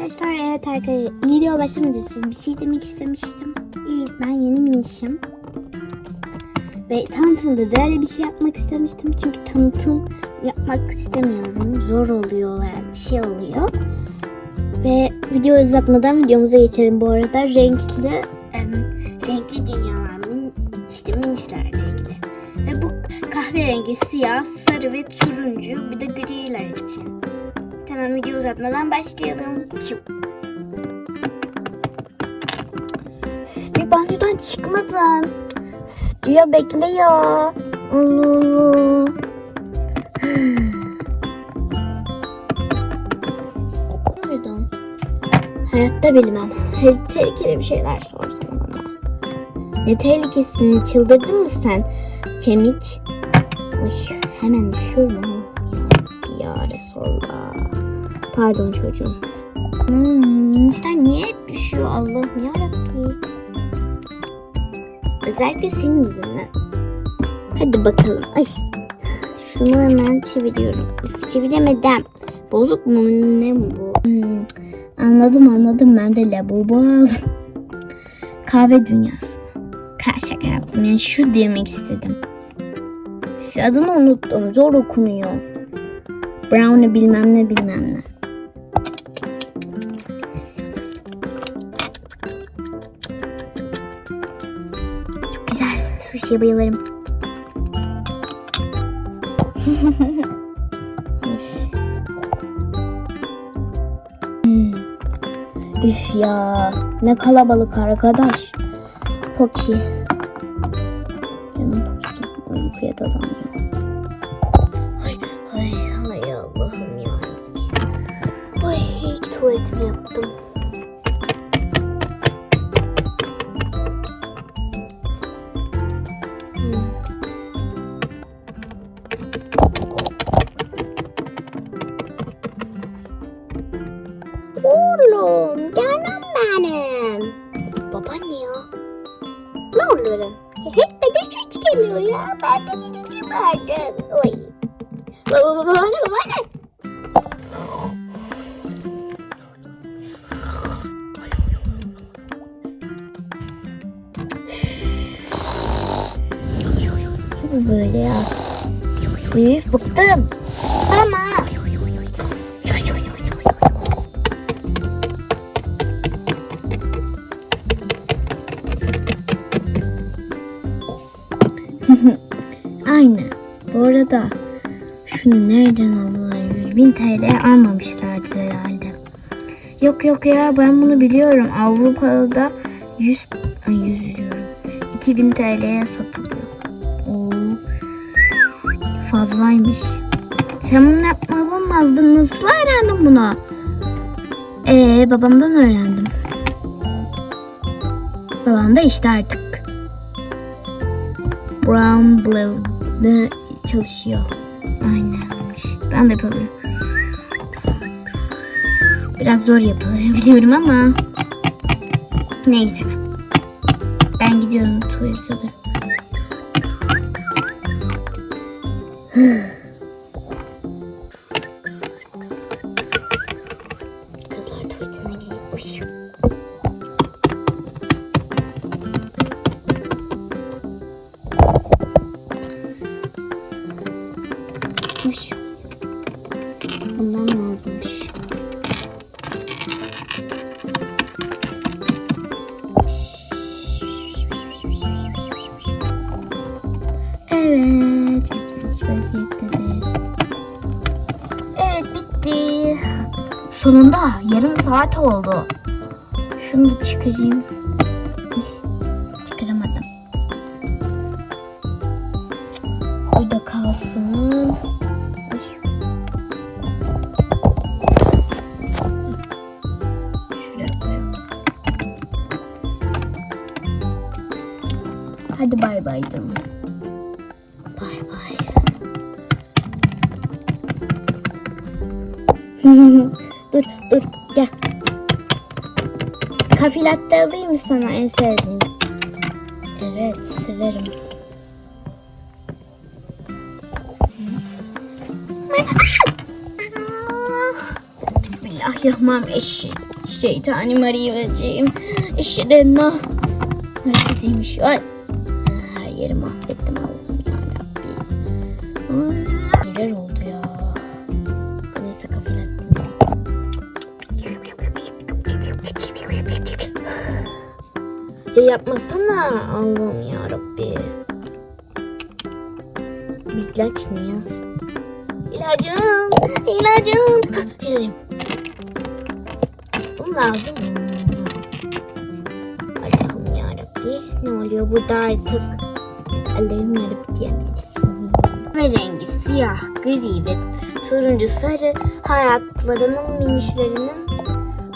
arkadaşlar evet arkadaşlar video başlamadı siz bir şey demek istemiştim. İyi ben yeni minişim. Ve tanıtımda böyle bir şey yapmak istemiştim. Çünkü tanıtım yapmak istemiyorum. Zor oluyor yani şey oluyor. Ve video uzatmadan videomuza geçelim bu arada. Renkli em, renkli dünyalar min, işte minişlerle ilgili. Ve bu kahverengi, siyah, sarı ve turuncu bir de griler için. Tamam video uzatmadan başlayalım. Bir banyodan çıkmadın. Üf, Diyor bekliyor. Allah Allah. Pardon. Hayatta bilmem. Tehlikeli bir şeyler sorsan bana. Ne tehlikesini çıldırdın mı sen? Kemik. Uy, hemen düşüyorum. Ya Resulallah. Pardon çocuğum. Hmm, işte niye hep düşüyor Allah'ım yarabbim. Özellikle senin yüzünden. Hadi bakalım. Ay. Şunu hemen çeviriyorum. Çeviremedim. Bozuk mu ne bu? Hmm, anladım anladım ben de labubu aldım. Kahve dünyası. Ka şaka yaptım yani şu demek istedim. Şu adını unuttum. Zor okunuyor. Brownie bilmem ne bilmem ne. Güzel. Sushi'ye bayılırım. Hmm. Üf ya. Ne kalabalık arkadaş. Poki. Canım Poki'cim. Uykuya dadanıyor. Oğlum canım benim. Babaanne ya. Ne oluyor? Hep de güç geliyor ya. Ben de gideceğim artık. Oy. Baba babaanne babaanne. Böyle ya. Üf bıktım. Ama. Arada şunu nereden aldılar? 100 bin TL almamışlardı herhalde. Yok yok ya ben bunu biliyorum. Avrupa'da 100, ay 100 diyorum. 2000 TL'ye satılıyor. Oo. Fazlaymış. Sen bunu yapma olmazdın. Nasıl öğrendin bunu? Ee babamdan öğrendim. Babam da işte artık Brown Blue'da çalışıyor. Aynen. Ben de yapabilirim. Biraz zor yapılıyor biliyorum ama neyse. Ben gidiyorum tuvalete. Kızlar tuvaletine Uy. Bundan lazımmış. Evet, biz biz vaziyettedir. Evet, bitti. Sonunda yarım saat oldu. Şunu da çıkarayım. Çıkaramadım. Burada kalsın. Bay bay. Bay dur dur gel. Kafe latte alayım mı sana en sevdiğin? Evet severim. Bismillah Bismillahirrahmanirrahim. Şeytanirracim. Eşhedenne. Hareketiymiş. Ay. Yeri mahvettim Allah'ım yarabbim. Neler oldu ya. Neyse kafilettim. Ya yapmasana Allah'ım yarabbi. Bir ilaç ne ya? İlacım, ilacım, ilacım. Bu lazım. Allah'ım yarabbi. Ne oluyor burada artık? Allah'ım yarabbi diyemeyiz. Ve rengi siyah, gri ve turuncu sarı hayatlarının minişlerinin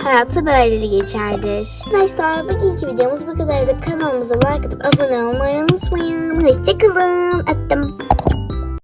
hayatı böyle geçerdir. Arkadaşlar bugünkü videomuz bu kadardı. Kanalımıza like atıp abone olmayı unutmayın. Hoşçakalın. Attım.